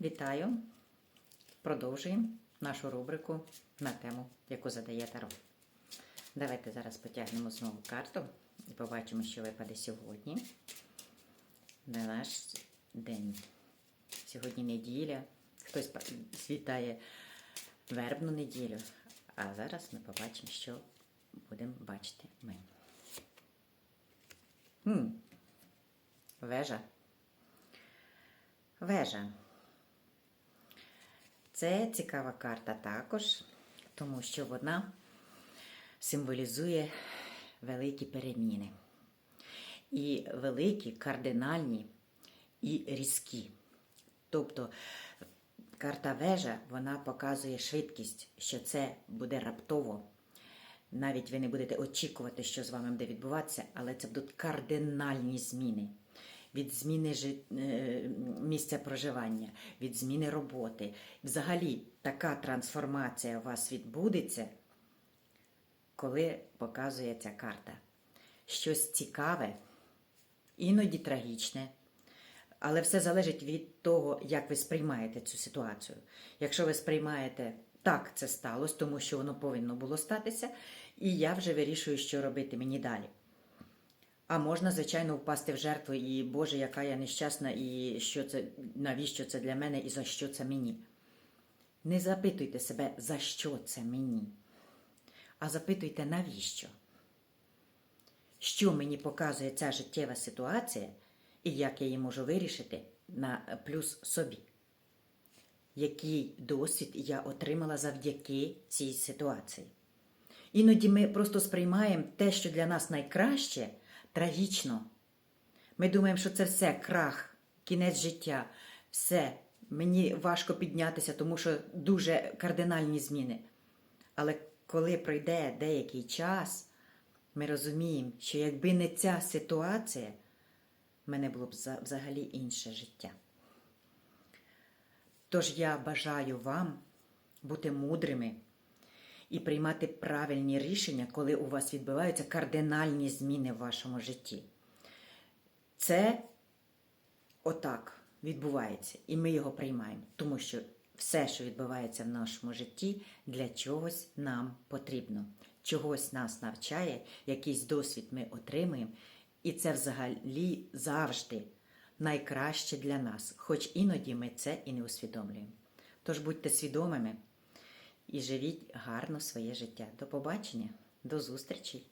Вітаю! Продовжуємо нашу рубрику на тему, яку задає Таро. Давайте зараз потягнемо знову карту і побачимо, що випаде сьогодні. На наш день. Сьогодні неділя. Хтось світає вербну неділю. А зараз ми побачимо, що будемо бачити ми. Хм. Вежа. Вежа. Це цікава карта також, тому що вона символізує великі переміни. І великі, кардинальні і різкі. Тобто карта вежа вона показує швидкість, що це буде раптово. Навіть ви не будете очікувати, що з вами буде відбуватися, але це будуть кардинальні зміни. Від зміни е, місця проживання, від зміни роботи. Взагалі, така трансформація у вас відбудеться, коли показує ця карта. Щось цікаве, іноді трагічне, але все залежить від того, як ви сприймаєте цю ситуацію. Якщо ви сприймаєте так, це сталося, тому що воно повинно було статися, і я вже вирішую, що робити мені далі. А можна, звичайно, впасти в жертву, і Боже, яка я нещасна, і що це, навіщо це для мене, і за що це мені. Не запитуйте себе, за що це мені, а запитуйте, навіщо. Що мені показує ця життєва ситуація, і як я її можу вирішити на плюс собі. Який досвід я отримала завдяки цій ситуації. Іноді ми просто сприймаємо те, що для нас найкраще, трагічно. Ми думаємо, що це все крах, кінець життя, все. Мені важко піднятися, тому що дуже кардинальні зміни. Але коли пройде деякий час, ми розуміємо, що якби не ця ситуація, в мене було б взагалі інше життя. Тож я бажаю вам бути мудрими і приймати правильні рішення, коли у вас відбуваються кардинальні зміни в вашому житті. Це отак відбувається, і ми його приймаємо, тому що все, що відбувається в нашому житті, для чогось нам потрібно. Чогось нас навчає, якийсь досвід ми отримуємо, і це взагалі завжди найкраще для нас, хоч іноді ми це і не усвідомлюємо. Тож будьте свідомими і живіть гарно своє життя. До побачення, до зустрічі!